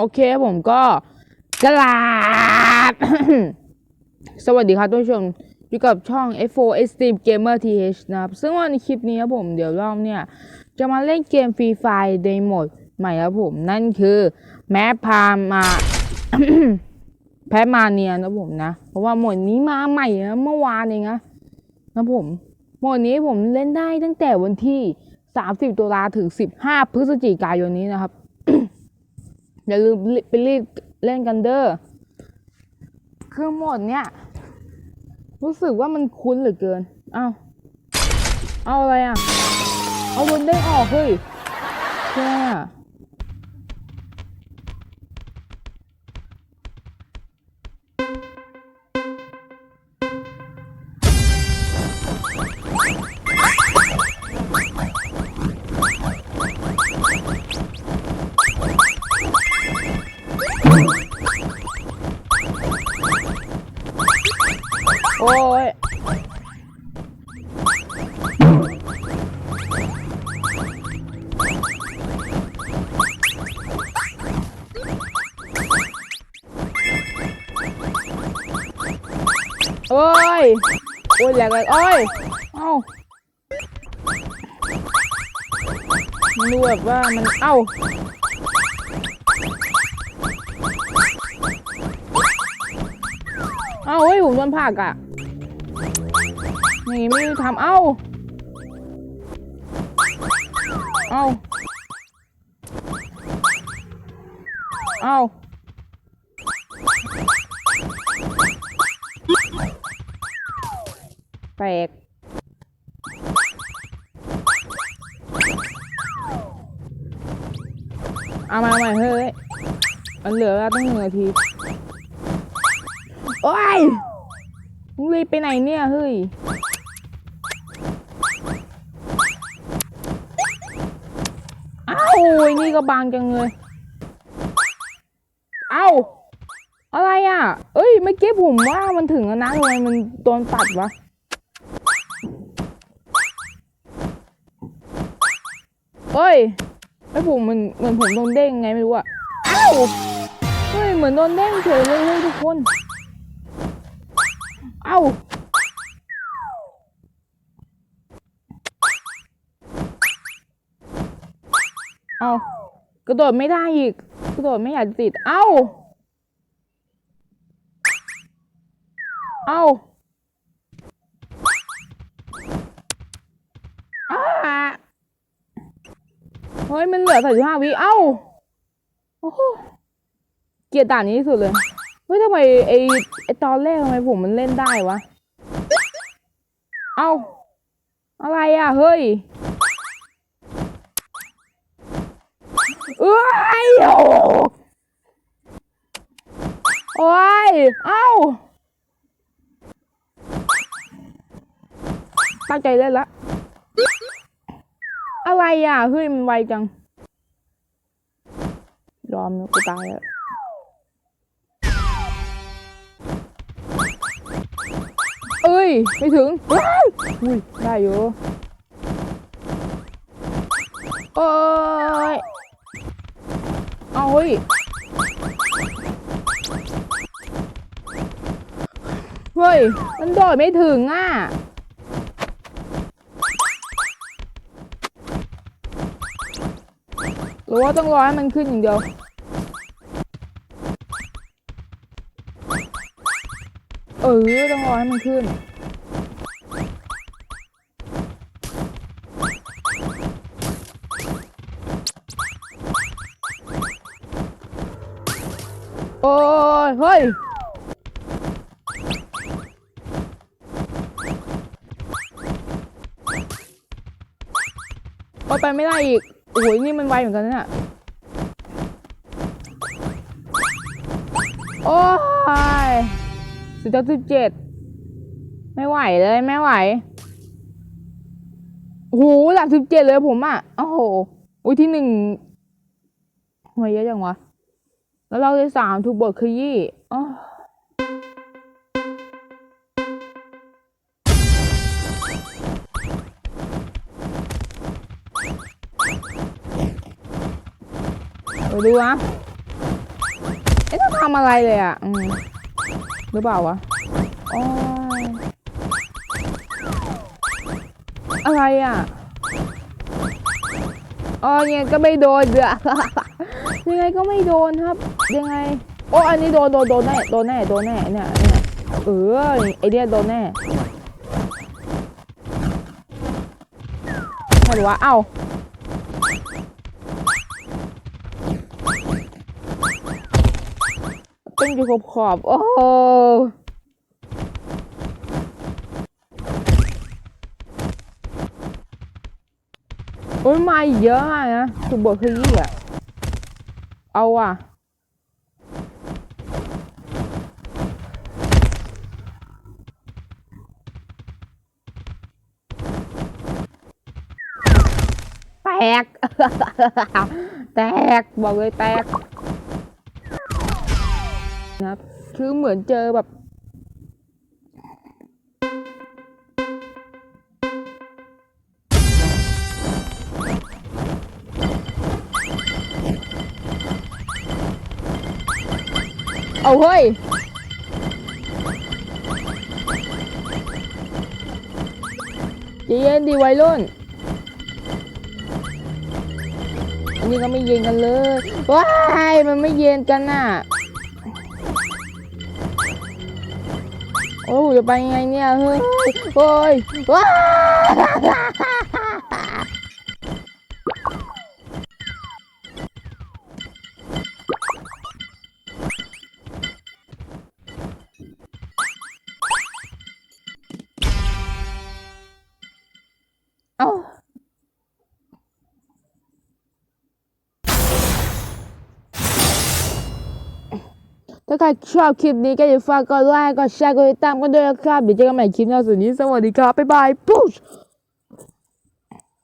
โอเคผมก็กราบสวัสดีครับทุกผู้ชมอยู่กับช่อง F4 Extreme Gamer TH นะครับ ซึ่งว่าในคลิปนี้ครับผมเดี๋ยวรอบเนี่ย จะมาเล่นเกมฟรีไฟในโหมดใหม่ครับผม นั่นคือแมปพามาแพมาเนียนะผมนะ เพราะว่าโหมดนี้มาใหม่นะเมื่อวานเองนะนะผมโหมดนี้ผมเล่นได้ตั้งแต่วันที่ 30 ตุลาถึง 15 พฤศจิกายนนี้นะครับ อย่าลืมไปรีบเล่นกันเด้อคือหมดเนี่ย รู้สึกว่ามันคุ้นเหลือเกิน เอาเอาอะไรอะ เอาบนได้ออกเฮ้ยแค่ โอ้ยโอ้ยแหลกเลยโอ้ยเอ้ามันดูแบบว่ามันเอ้าเอ้าเฮ้ยผมโดนผักอะนี่ไม่ได้ทำเอ้าเอ้าเอ้า แปลกเอามาใหม่เฮ้ย มันเหลือเวลาตั้งหนึ่งนาที โอ้ยมึงรีบไปไหนเนี่ย เฮ้ยเอ้าไอ้นี่ก็บางจังเลย เอ้า อะไรอะ เอ้ยเมื่อกี้ผมว่ามันถึงแล้วนะทำไมมันโดนตัดวะ เอ้ยไอ้ผมมันเหมือนผมโดนเด้งไงไม่รู้อะเอ้าเฮ้ยเหมือนโดนเด้งเฉยเลยเฮ้ยทุกคนเอ้าเอากระโดดไม่ได้อีกกระโดดไม่อยากติด เอ้า เอ้าอ้า เฮ้ย มันเหลือสามสิบห้าวิ เอ้า โอ้โห เกลียดด่านนี้ที่สุดเลย เฮ้ยทำไมไอไอตอนแรกทำไมผมมันเล่นได้วะ เอ้า อะไรอะ เฮ้ยเอ้ยโอ้โอ้ยเอ้า ตั้งใจเล่นละ อะไรอะเฮ้ยมันไวจังยอมนะกูตายแล้วเอ้ย ไม่ถึงว้ายอุ้ยได้อยู่เอ้ยเอาเฮ้ยเฮ้ย มันโดดไม่ถึงอะ รือว่าต้องรอให้มันขึ้นอย่างเดียว เออ ต้องรอให้มันขึ้น โอ้ย เฮ้ยเอาไปไม่ได้อีก อ้โหนี่มันไวเหมือนกันนะเนี่ยโอ้ยสิบสิบเจ็ดไม่ไหวเลยไม่ไหวโอ้โหหลักสิบเจ็ดเลยผมอะโอ้โหอุ้ยที่หนึ่งทำไมเยอะจังวะ แล้วเราได้สามถูกบทขยี้อ๋อ ไปดูนะไม่ต้องทำอะไรเลยอะอืมหรือเปล่าวะโอ้ยอะไรอะอ๋อยังไงก็ไม่โดนเดือยังไงก็ไม่โดนครับ ยังไงโอ้อันนี้โดนโดนโดนแน่โดนแน่โดนแน่เนี่ยเนี่ยเออไอเดียโดนแน่ใครวะเอ้า เป็นอยู่ขอบขอบ โอ้โอ้ยมาเยอะนะคือบทขยี้อะ เอาอะ แตก แตก บอกเลยแตก นะครับ คือเหมือนเจอแบบเอาเฮ้ย เย็นดีวัยรุ่น อันนี้ก็ไม่เย็นกันเลย ว้าย มันไม่เย็นกันน่ะ โอ้จะไปยังไงเนี่ยเฮ้ยโอ้ยว้า ถ้าใครชอบคลิปนี้ก็อย่าฝากกดไลค์กดแชร์กดติดตามกันด้วยนะครับเดี๋ยวเจอกันใหม่คลิปหน้าสวัสดีสวัสดีครับบ๊ายบายปุ๊ช